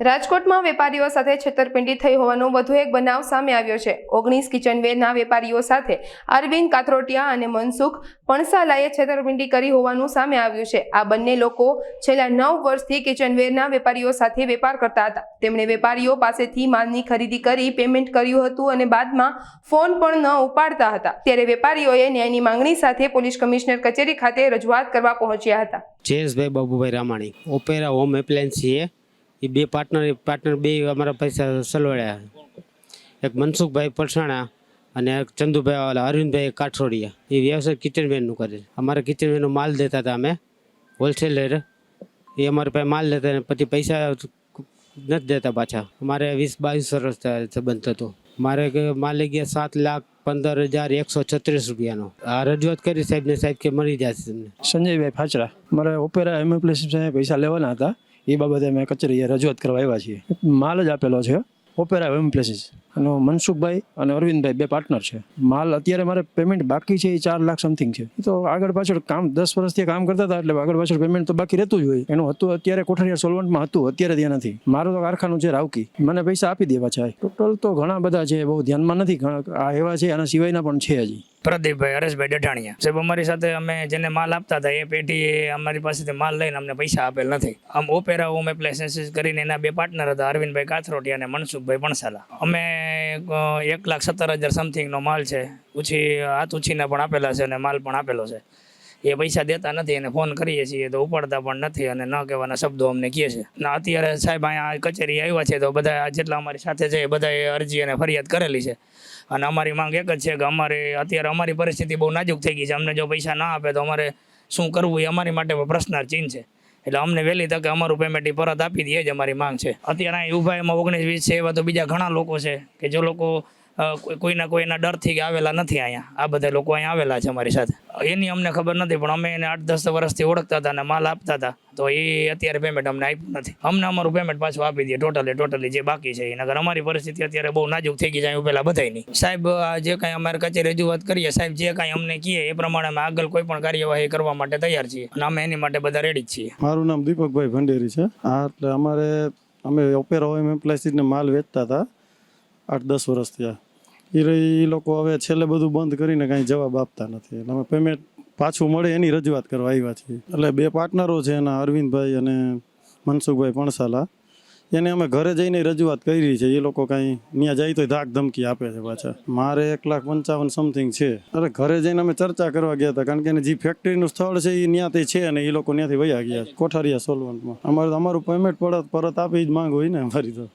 રાજકોટમાં વેપારીઓ સાથે છેતરપિંડી થઈ હોવાનો વધુ એક બનાવ સામે આવ્યો છે. ઓગણીસ કિચનવેરના વેપારીઓ સાથે અરવિંદ કાથરોટિયા અને મનસુખ પણસાલાએ છેતરપિંડી કરી હોવાનું સામે આવ્યું છે. આ બંને લોકો છેલ્લા નવ વર્ષથી કિચનવેરના વેપારીઓ સાથે વેપાર કરતા હતા. તેમણે વેપારીઓ પાસેથી માલની ખરીદી કરી પેમેન્ટ કર્યું હતું અને બાદમાં ફોન પણ ન ઉપાડતા હતા. ત્યારે વેપારીઓએ ન્યાયની માંગણી સાથે પોલીસ કમિશનર કચેરી ખાતે રજૂઆત કરવા પહોંચ્યા હતા. Jayeshbhai Babubhai Ramani, Opera home appliance એ બે પાર્ટનર પાર્ટનર બે અમારા પૈસા સલવાડ્યા એક મનસુખભાઈ પરસાણા અને એક ચંદુભાઈ વાલા અરવિંદભાઈ કાઠોડિયા. એ વ્યવસાય કિચનવેરનું કરે અમારે કિચનવેરનો માલ દેતા હતા અમે હોલસેલર એ અમારે પાસે માલ લેતા અને પછી પૈસા નથી દેતા પાછા. અમારે વીસ બાવીસ વર્ષ સંબંધ હતો મારે માલ લઈ ગયા સાત લાખ પંદર હજાર એકસો છત્રીસ રૂપિયાનો. આ રજૂઆત કરી સાહેબને, સાહેબ કે મળી જશે તમને. સંજયભાઈ ફાચરા મારે ઓપેરા એમ્પ્લેસ પૈસા લેવાના હતા. એ બાબતે અમે કચેરીએ રજૂઆત કરવા આવ્યા છીએ. માલ જ આપેલો છે. ઓપેરા એમ્પ્લેસીસ અને મનસુખભાઈ અને અરવિંદભાઈ બે પાર્ટનર છે. માલ અત્યારે મારે પેમેન્ટ બાકી છે, એ ચાર લાખ સમથિંગ છે. તો આગળ પાછળ કામ દસ વર્ષથી કામ કરતા હતા, એટલે આગળ પાછળ પેમેન્ટ તો બાકી રહેતું જ હોય. એનું હતું અત્યારે કોઠારિયા સોલવન્ટમાં હતું, અત્યારે ત્યાં નથી. મારું તો કારખાનું છે રાવકી. મને પૈસા આપી દેવા છે. ટોટલ તો ઘણા બધા છે, બહુ ધ્યાનમાં નથી. આ એવા છે, આના સિવાયના પણ છે હજી. પ્રદીપભાઈ, હરેશભાઈ ડઢાણિયા. સાહેબ, અમારી સાથે અમે જેને માલ આપતા હતા, એ પેઢીએ અમારી પાસેથી માલ લઈને અમને પૈસા આપેલ નથી. આમ ઓપેરા હોમ એપ્લાયન્સીસ કરીને એના બે પાર્ટનર હતા, અરવિંદભાઈ કાથરોટિયા અને મનસુખભાઈ પણસાલા. અમે એક લાખ સત્તર હજાર સમથિંગનો માલ છે. ઉછી, હાથ ઉછીના પણ આપેલા છે અને માલ પણ આપેલો છે. એ પૈસા દેતા નથી અને ફોન કરીએ છીએ તો ઉપાડતા પણ નથી અને ન કહેવાના શબ્દો અમને કહે છે. ને અત્યારે સાહેબ અહીંયા કચેરી આવ્યા છે તો બધા જેટલા અમારી સાથે છે એ બધાએ અરજી અને ફરિયાદ કરેલી છે. અને અમારી માંગ એક જ છે કે અમારે અત્યારે અમારી પરિસ્થિતિ બહુ નાજુક થઈ ગઈ છે. અમને જો પૈસા ના આપે તો અમારે શું કરવું એ અમારી માટે પ્રશ્નાર્થ ચિહ્ન છે. એટલે અમને વહેલી તકે અમારું પેમેન્ટ પરત આપી દઈએ જ અમારી માંગ છે. અત્યારે અહીં એમાં ઓગણીસ વીસ છે એવા તો બીજા ઘણા લોકો છે કે જે લોકો કોઈના કોઈના ડરથી આવેલા નથી અહીંયા. આ બધા લોકો અહીંયા આવેલા છે અમારી સાથે. એની અમને ખબર નથી, પણ અમે એને આઠ દસ વર્ષથી ઓળખતા હતા અને માલ આપતા હતા. તો એ અત્યારે પેમેન્ટ અમને આપ્યું નથી. અમને અમારું પેમેન્ટ પાછું આપી દે ટોટલી ટોટલી જે બાકી છે એના નગર અમારી પરિસ્થિતિ અત્યારે બહુ નાજુક થઈ ગઈ છે પેલા બધાય નહીં. સાહેબ જે કાંઈ અમારે કચેરી રજૂઆત કરીએ, સાહેબ, જે કાંઈ અમને કહીએ એ પ્રમાણે અમે આગળ કોઈ પણ કાર્યવાહી કરવા માટે તૈયાર છીએ. અને અમે એની માટે બધા રેડી જ છીએ. મારું નામ દીપકભાઈ ભંડેરી છે. હા એટલે અમારે અમે ઓપેરા હોય એમ પ્લાસ્ટિકને માલ વેચતા હતા આઠ દસ વર્ષ થયા. એ એ લોકો હવે છેલ્લે બધું બંધ કરીને કાંઈ જવાબ આપતા નથી. એટલે અમે પેમેન્ટ પાછું મળે એની રજૂઆત કરવા આવ્યા છીએ. એટલે બે પાર્ટનરો છે એના, અરવિંદભાઈ અને મનસુખભાઈ પણસાલા. એને અમે ઘરે જઈને રજૂઆત કરી છે. એ લોકો કાંઈ ત્યાં જાય તો ધાક ધમકી આપે છે પાછા. મારે એક લાખ પંચાવન સમથિંગ છે. અરે ઘરે જઈને અમે ચર્ચા કરવા ગયા હતા, કારણ કે એને જે ફેક્ટરીનું સ્થળ છે એ ત્યાંથી છે અને એ લોકો ત્યાંથી વયા ગયા કોઠારિયા સોલવન્ટમાં અમારે અમારું પેમેન્ટ પરત પરત આપી જ માંગ હોય ને અમારી તો.